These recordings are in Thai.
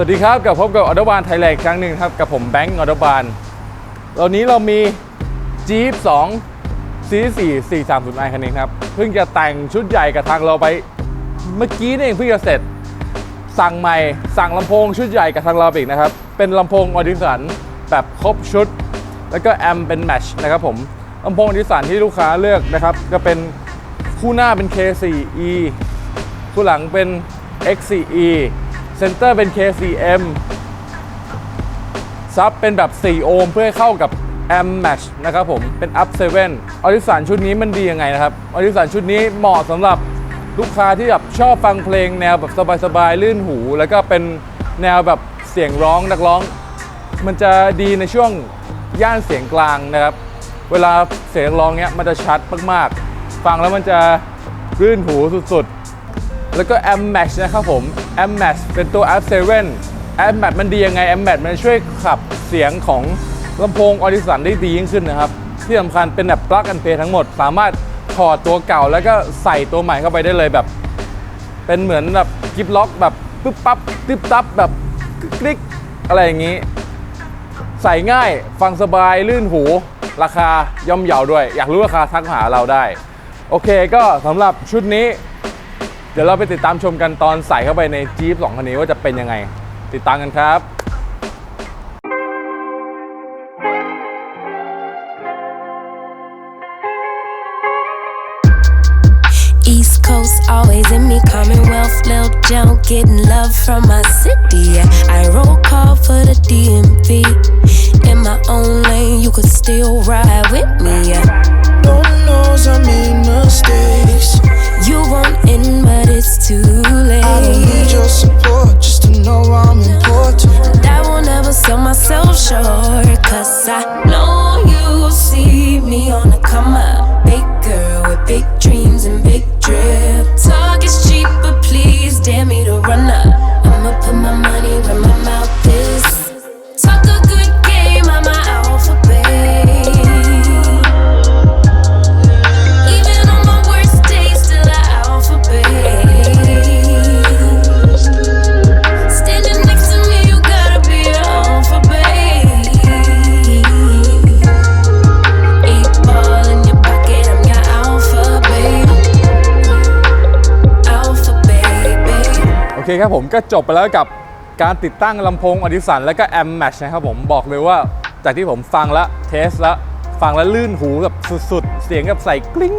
วัสดีครับกับพบกับออโตบานไทยแลนด์อีกครั้งหนึ่งครับ กับผมแบงก์ออโตบานตอนนี้เรามี Jeep 2 C4 430i คันนี้ครับ เพิ่งจะแต่งชุดใหญ่กับทางเราไป เมื่อกี้นี่เองเพิ่งจะเสร็จ สั่งใหม่ สั่งลำโพงชุดใหญ่กับทางเราอีกนะครับ เป็นลำโพงออดิสันแบบครบชุด แล้วก็แอมเป็นแมชนะครับผมลำโพงออดิสันที่ลูกค้าเลือกนะครับก็เป็นคู่หน้าเป็น K4E คู่หลังเป็น X4E เซนเตอร์เป็น KCM ซับเป็นแบบ 4 โอห์มเพื่อให้เข้ากับ M Match นะครับผม เป็น Up 7ออริสันชุดนี้มันดียังไงนะครับ ออริสันชุดนี้เหมาะสำหรับลูกค้าที่แบบชอบฟังเพลงแนวแบบสบายๆ ลื่นหู แล้วก็เป็นแนวแบบเสียงร้องนักร้อง มันจะดีในช่วงย่านเสียงกลางนะครับ เวลาเสียงร้องเนี้ยมันจะชัดมากๆ ฟังแล้วมันจะรื่นหูสุดๆ แล้วก็ M Max นะครับผม M Max เป็นตัว App 7 M Max มันดียังไง M Max มันช่วยขับเสียงของลำโพงออดิสันได้ดียิ่งขึ้นนะครับ ที่สำคัญเป็นแบบ plug and play ทั้งหมด สามารถถอดตัวเก่าแล้วก็ใส่ตัวใหม่เข้าไปได้เลยแบบ เป็นเหมือนแบบกิฟล็อกแบบปึ๊บปั๊บตึ๊บตับแบบกริ๊กอะไรอย่างนี้ ใส่ง่ายฟังสบายลื่นหู ราคาย่อมเยาด้วย อยากรู้ราคาทักหาเราได้ โอเคก็สำหรับชุดนี้ ดี๋ยวเราไปติดตามชมกันตอนใส่เข้าไปใน Jeep 2คันนี้ว่าจะเป็นยังไง ติดตามกันครับ East Coast always in me, Commonwealth, Lil Joe, getting love from my city. Yeah. I roll call for the DMV. In my own lane, you could still ride with เคครับผมก็จบไปแล้วกับการติดตั้งลำโพงอดิสันและก็แอมแมชนะครับผมบอกเลยว่าจากที่ผมฟังแล้วเทสแล้วฟังแล้วลื่นหูแบบสุดๆ เสียงแบบใส่กลิ้ง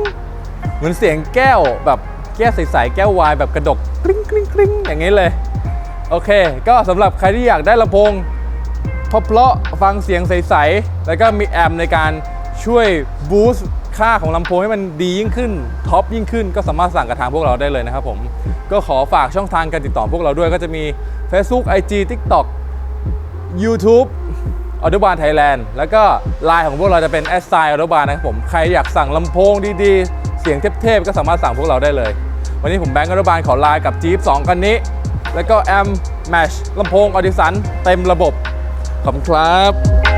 เหมือนเสียงแก้วแบบแก้วใสๆแก้ววายแบบกระดกกลิ้งกลิ้งกลิ้งอย่างนี้เลย โอเค ก็สำหรับใครที่อยากได้ลำโพงเพราะฟังเสียงใสๆแล้วก็มีแอมในการช่วยบูสต์ ค่าของลำโพงให้มันดียิ่งขึ้นท็อปยิ่งขึ้นก็สามารถสั่งกับทางพวกเราได้เลยนะครับผม ก็ขอฝากช่องทางการติดต่อพวกเราด้วยก็จะมี Facebook IG TikTok YouTube ออ t o บานไทยแลนด์แล้วก็ไลน์ของพวกเราจะเป็น s อ i ออ t o บานนะครับผม ใครอยากสั่งลำโพงดีๆ เสียงเทพๆ ก็สามารถสั่งพวกเราได้เลย วันนี้ผมแบงก์ออ t o บานขอไลน์กับ Jeep 2คันนี้ แล้วก็แอมแมชลำโพงออดิสันเต็มระบบ ขอบคุณครับ